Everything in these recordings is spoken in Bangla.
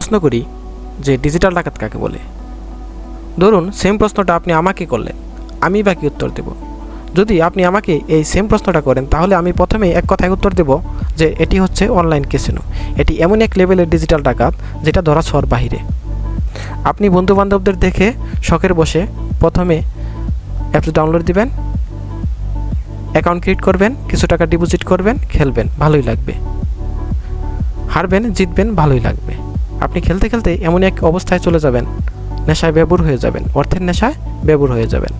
প্রশ্ন করি যে ডিজিটাল ডাকাত কাকে বলে? ধরুন সেম প্রশ্নটা আপনি আমাকে করলেন, আমি বা কি উত্তর দেব? যদি আপনি আমাকে এই সেম প্রশ্নটা করেন, তাহলে আমি প্রথমে এক কথায় উত্তর দেব যে এটি হচ্ছে অনলাইন কেসিনো এটি এমন এক লেভেলের ডিজিটাল ডাকাত যেটা ধরা ছোঁয়ার বাহিরে। আপনি বন্ধুবান্ধবদের দেখে শখের বসে প্রথমে অ্যাপস ডাউনলোড দিবেন অ্যাকাউন্ট ক্রিয়েট করবেন, কিছু টাকা ডিপোজিট করবেন, খেলবেন, ভালোই লাগবে। হারবেন, জিতবেন, ভালোই লাগবে। আপনি খেলতে খেলতে এমন এক অবস্থায় চলে যাবেন, নেশায় বেবুর হয়ে যাবেন, অর্থের নেশায় বেবুর হয়ে যাবেন।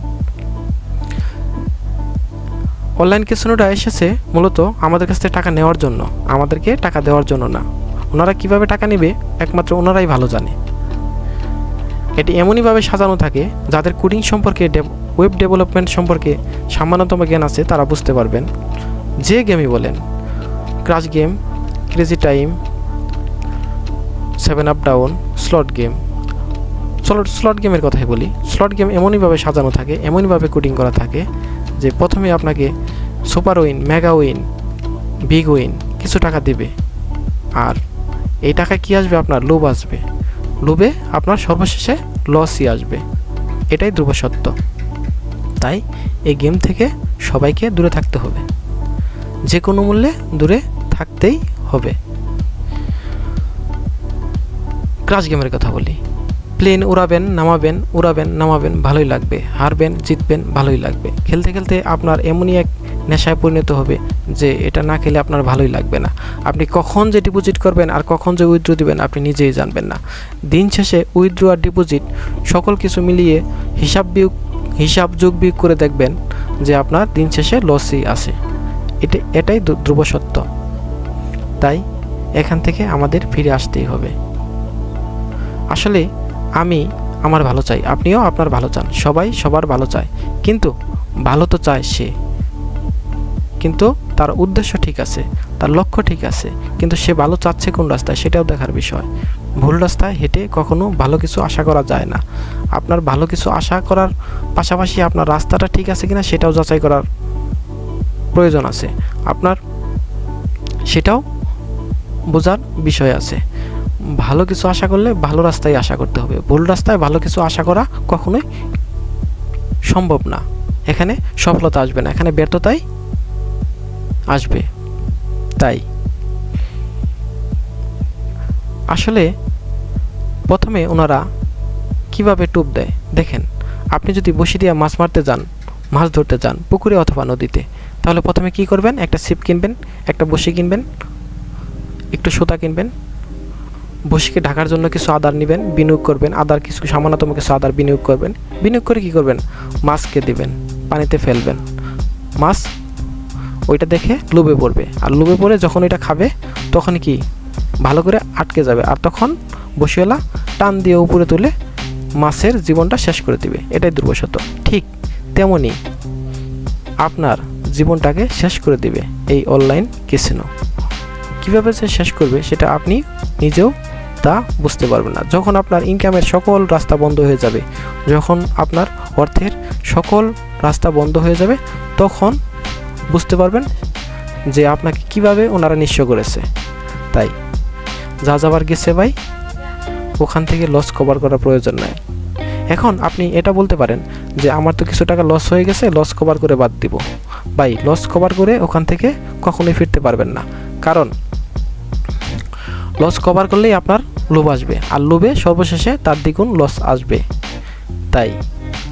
অনলাইন কেসিনোটা এসেছে মূলত আমাদের কাছ থেকে টাকা নেওয়ার জন্য, আমাদেরকে টাকা দেওয়ার জন্য না। ওনারা কীভাবে টাকা নেবে, একমাত্র ওনারাই ভালো জানে। এটি এমনইভাবে সাজানো থাকে, যাদের কোডিং সম্পর্কে ওয়েব ডেভেলপমেন্ট সম্পর্কে সামান্যতম জ্ঞান আছে, তারা বুঝতে পারবেন। যে গেমই বলেন, crash game, crazy time seven up down slot game slot slot গেমের কথাই বলি। স্লট গেম এমনইভাবে সাজানো থাকে, এমনইভাবে কোডিং করা থাকে যে প্রথমে আপনাকে super win mega win big win কিছু টাকা দেবে। আর এই টাকা কি আসবে আপনার? লোভ আসবে। লোভে আপনার সর্বশেষে লসই আসবে। এটাই ধ্রুব সত্য। তাই এই গেম থেকে সবাইকে দূরে থাকতে হবে। যে কোনো মূল্যে দূরে থাকতেই হবে। ক্রাশ গেমের কথা বলি। প্লেন উড়াবেন, নামাবেন উড়াবেন, নামাবেন, ভালোই লাগবে। হারবেন, জিতবেন, ভালোই লাগবে। খেলতে খেলতে আপনার এমনই এক নেশায় পরিণত হবে যে এটা না খেলে আপনার ভালোই লাগবে না। আপনি কখন যে ডিপোজিট করবেন আর কখন যে উইথড্র দিবেন আপনি নিজেই জানবেন না। দিন শেষে উইথড্র আর ডিপোজিট সকল কিছু মিলিয়ে হিসাব বিয়োগ, হিসাব যোগ বিয়োগ করে দেখবেন যে আপনার দিন শেষে লসই আসে এটা, এটাই ধ্রুব সত্য। তাই এখান থেকে আমাদের ফিরে আসতেই হবে। আসলে আমি আমার ভালো চাই, আপনিও আপনার ভালো চান, সবাই সবার ভালো চায়। কিন্তু ভালো তো চায় সে। কিন্তু তার উদ্দেশ্য ঠিক আছে, তার লক্ষ্য ঠিক আছে, কিন্তু সে ভালো চাচ্ছে কোন রাস্তায় সেটাও দেখার বিষয়। ভুল রাস্তায় হেঁটে কখনো ভালো কিছু আশা করা যায় না। আপনার ভালো কিছু আশা করার পাশাপাশি আপনার রাস্তাটা ঠিক আছে কিনা সেটাও যাচাই করার প্রয়োজন আছে। আপনার সেটাও বোঝার বিষয় আছে। ভালো কিছু আশা করলে ভালো রাস্তায় আশা করতে হবে। ভুল রাস্তায় ভালো কিছু আশা করা কখনোই সম্ভব না। এখানে সফলতা আসবে না, এখানে ব্যর্থতাই আসবে। তাই আসলে প্রথমে ওনারা কীভাবে টুপ দেয়? দেখেন, আপনি যদি বসি দিয়ে মাছ মারতে যান, মাছ ধরতে যান, পুকুরে অথবা নদীতে, তাহলে প্রথমে কি করবেন? একটা ছিপ কিনবেন, একটা বসি কিনবেন, একটু সুতা কিনবেন বসিকে ঢাকার জন্য কিছু আদার নেবেন, বিনিয়োগ করবেন, আদার কিছু সামান্যতম কিছু আদার বিনিয়োগ করবেন, বিনিয়োগ করে কী করবেন? মাছকে দিবেন, পানিতে ফেলবেন। মাছ ওইটা দেখে লোভে পড়বে। আর লোভে পড়ে যখন এটা খাবে, তখন কি? ভালো করে আটকে যাবে। আর তখন বসিওয়ালা টান দিয়ে উপরে তুলে মাছের জীবনটা শেষ করে দিবে। এটাই দুর্বশত ঠিক তেমনই আপনার জীবনটাকে শেষ করে দিবে এই অনলাইন কেসিনো কীভাবে যে শেষ করবে, সেটা আপনি নিজেও তা বুঝতে পারবেন না। যখন আপনার ইনকামের সকল রাস্তা বন্ধ হয়ে যাবে, যখন আপনার অর্থের সকল রাস্তা বন্ধ হয়ে যাবে, তখন বুঝতে পারবেন যে আপনাকে কীভাবে ওনারা নিঃস্ব করেছে। তাই যা যাবার গেছে ভাই, ওখান থেকে লস কভার করার প্রয়োজন নাই। এখন আপনি এটা বলতে পারেন যে, আমার তো কিছু টাকা লস হয়ে গেছে লস কভার করে বাদ দিব। ভাই লস কভার করে ওখান থেকে কখনোই ফিরতে পারবেন না। কারণ লস কভার করলেই আপনার লোভ আসবে। আর লোভে সর্বশেষে তার দ্বিগুণ লস আসবে। তাই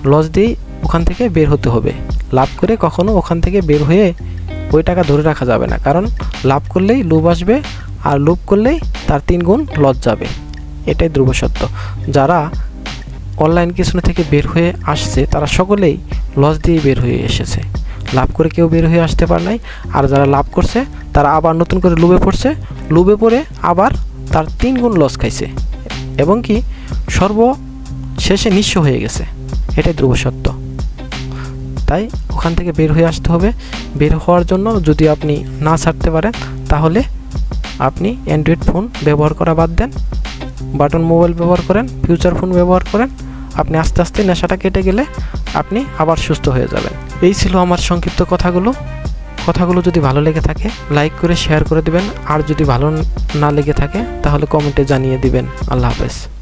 লস দিয়েই ওখান থেকে বের হতে হবে। লাভ করে কখনো ওখান থেকে বের হয়ে ওই টাকা ধরে রাখা যাবে না। কারণ লাভ করলেই লোভ আসবে, আর লোভ করলেই তার তিন গুণ লস যাবে। এটাই ধ্রুব সত্য। যারা অনলাইন কিছু থেকে বের হয়ে আসছে, তারা সকলেই লস দিয়ে বের হয়ে এসেছে। লাভ করে কেউ বের হয়ে আসতে পারে নাই। আর যারা লাভ করছে, তারা আবার নতুন করে লুবে পড়ছে। লুবে পড়ে আবার তার তিন গুণ লস খাইছে। এবং কি সর্ব শেষে নিঃস্ব হয়ে গেছে। এটাই ধ্রুব সত্য। তাই ওখান থেকে বের হয়ে আসতে হবে। বের হওয়ার জন্য যদি আপনি না ছাড়তে পারেন, তাহলে আপনি অ্যান্ড্রয়েড ফোন ব্যবহার করা বাদ দেন। বাটন মোবাইল ব্যবহার করেন ফিউচার ফোন ব্যবহার করেন। আপনি আস্তে আস্তে নেশাটা কেটে গেলে আপনি আবার সুস্থ হয়ে যাবেন। এই ছিল আমার সংক্ষিপ্ত কথাগুলো। কথাগুলো যদি ভালো লেগে থাকে লাইক করে শেয়ার করে দিবেন। আর যদি ভালো না লেগে থাকে, তাহলে কমেন্টে জানিয়ে দিবেন। আল্লাহ হাফেজ।